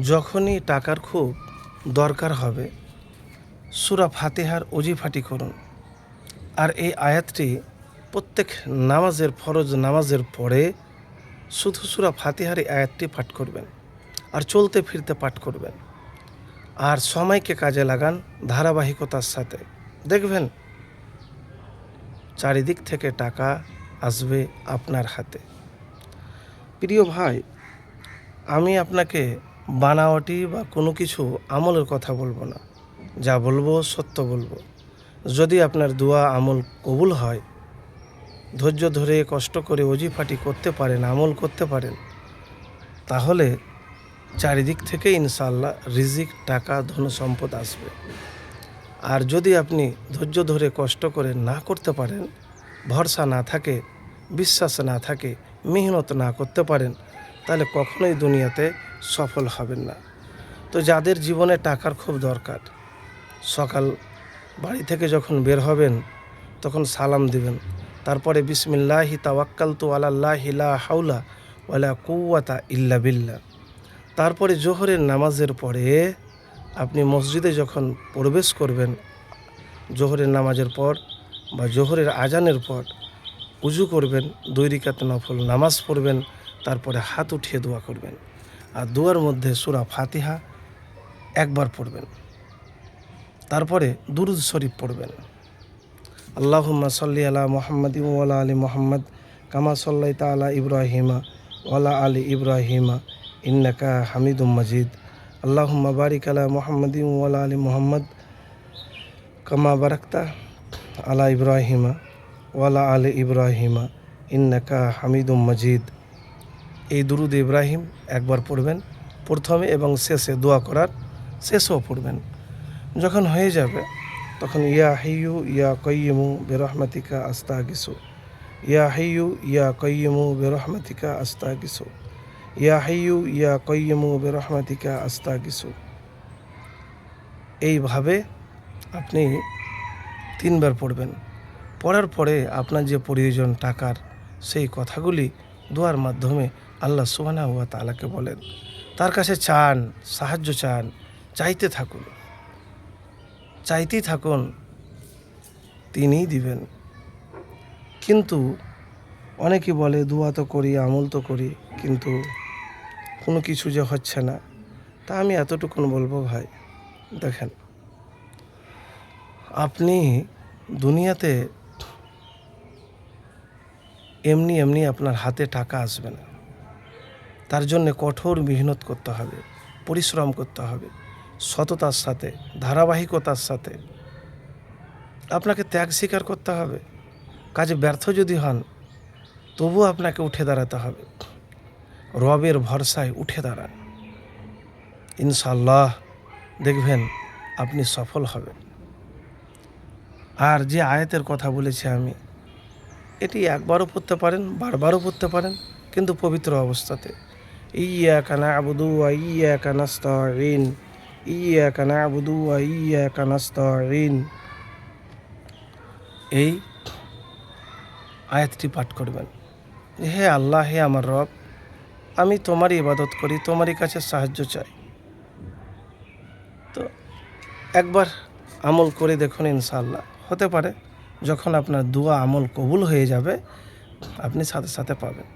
যখনই টাকার খুব দরকার হবে, সুরা ফাতিহার অজিফাটি করুন। আর এই আয়াতটি প্রত্যেক নামাজের ফরজ নামাজের পরে শুধু সুরা ফাতিহার এই আয়াতটি পাঠ করবেন আর চলতে ফিরতে পাঠ করবেন। আর সময়কে কাজে লাগান ধারাবাহিকতার সাথে। দেখবেন, চারিদিক থেকে টাকা আসবে আপনার হাতে। প্রিয় ভাই, আমি আপনাকে বানাওয়াটি বা কোনো কিছু আমলের কথা বলব না। যা বলব সত্য বলব। যদি আপনার দোয়া আমল কবুল হয়, ধৈর্য ধরে কষ্ট করে অজিফাটি করতে পারেন, আমল করতে পারেন, তাহলে চারিদিক থেকে ইনশাল্লাহ রিজিক, টাকা, ধন, সম্পদ আসবে। আর যদি আপনি ধৈর্য ধরে কষ্ট করে না করতে পারেন, ভরসা না থাকে, বিশ্বাস না থাকে, মেহনত না করতে পারেন তাহলে কখনোই দুনিয়াতে সফল হবেন না। তো যাদের জীবনে টাকার খুব দরকার, সকাল বাড়ি থেকে যখন বের হবেন, তখন সালাম দিবেন। তারপরে বিসমিল্লাহি তাওয়াক্কাল তু আলাল্লাহ লা হাউলা ওয়ালা কুওয়াতা ইল্লা বিল্লা তারপরে জোহরের নামাজের পরে আপনি মসজিদে যখন প্রবেশ করবেন, জোহরের নামাজের পর বা জোহরের আজানের পর উজু করবেন, দুই রিকাত নফল নামাজ পড়বেন তারপরে হাত উঠিয়ে দোয়া করবেন। আর দোয়ার মধ্যে সুরা ফাতিহা একবার পড়বেন। তারপরে দুরুদ শরীফ পড়বেন। আল্লাহুম্মা সাল্লি আলা মোহাম্মদ ওয়ালা আলী মোহাম্মদ কামা সাল্লাই তালা ইব্রাহিমা ওয়ালা আলী ইব্রাহিমা ইন্নাকা হামিদুম মজিদ। আল্লাহুম্মা বারিক আলা মোহাম্মদ ওয়ালা আলী মোহাম্মদ কামা বারাক্তা আলা ইব্রাহিমা ওয়ালা আলী ইব্রাহিমা ইন্নাকা হামিদুম মজিদ। এই দুরুদ ইব্রাহিম একবার পড়বেন প্রথমে এবং শেষে দোয়া করার, শেষেও পড়বেন। যখন হয়ে যাবে, তখন ইয়া হাইয়ু, ইয়া কয়িমু বেরহমাতিকা আস্তা গিসু ইয়া হাইয়ু, ইয়া কয়িমু বেরহমাতিকা আস্তা গিসু ইয়া হাইয়ু, ইয়া কয়িমু বেরহমাতিকা আস্তা গিসু এইভাবে আপনি তিনবার পড়বেন। পড়ার পরে আপনার যে প্রয়োজন টাকার, সেই কথাগুলি দোয়ার মাধ্যমে আল্লাহ সুবানা হুয়া তালাকে বলেন, তার কাছে চান, সাহায্য চান, চাইতে থাকুন। চাইতেই থাকুন, তিনিই দিবেন। কিন্তু অনেকে বলে, দোয়া তো করি, আমল তো করি, কিন্তু কোনো কিছু যে হচ্ছে না, তা আমি এতটুকুন বলব ভাই, দেখেন, আপনি দুনিয়াতে এমনি এমনি আপনার হাতে টাকা আসবে না। তার জন্য কঠোর মেহনত করতে হবে, পরিশ্রম করতে হবে, সততার সাথে, ধারাবাহিকতার সাথে। আপনাকে ত্যাগ স্বীকার করতে হবে, কাজে ব্যর্থ যদি হন, তবু আপনাকে উঠে দাঁড়াতে হবে। রবের ভরসায় উঠে দাঁড়ান। ইনশাল্লাহ দেখবেন আপনি সফল হবেন। আর যে আয়াতের কথা বলেছি আমি এটি একবারও পড়তে পারেন, বারবারও পড়তে পারেন, কিন্তু পবিত্র অবস্থাতে। ইয়া কানা আবুদু ইয়া কানাস্তাইন ইয়া কানা আবুদু ইয়া কানাস্তাইন এই আয়াতটি পাঠ করবেন। হে আল্লাহ, হে আমার রব, আমি তোমারই ইবাদত করি, তোমারই কাছে সাহায্য চাই। তো একবার আমল করে দেখুন ইনশাআল্লাহ, হতে পারে। যখন আপনার দোয়া আমল কবুল হয়ে যাবে আপনি সাথে সাথে পাবেন।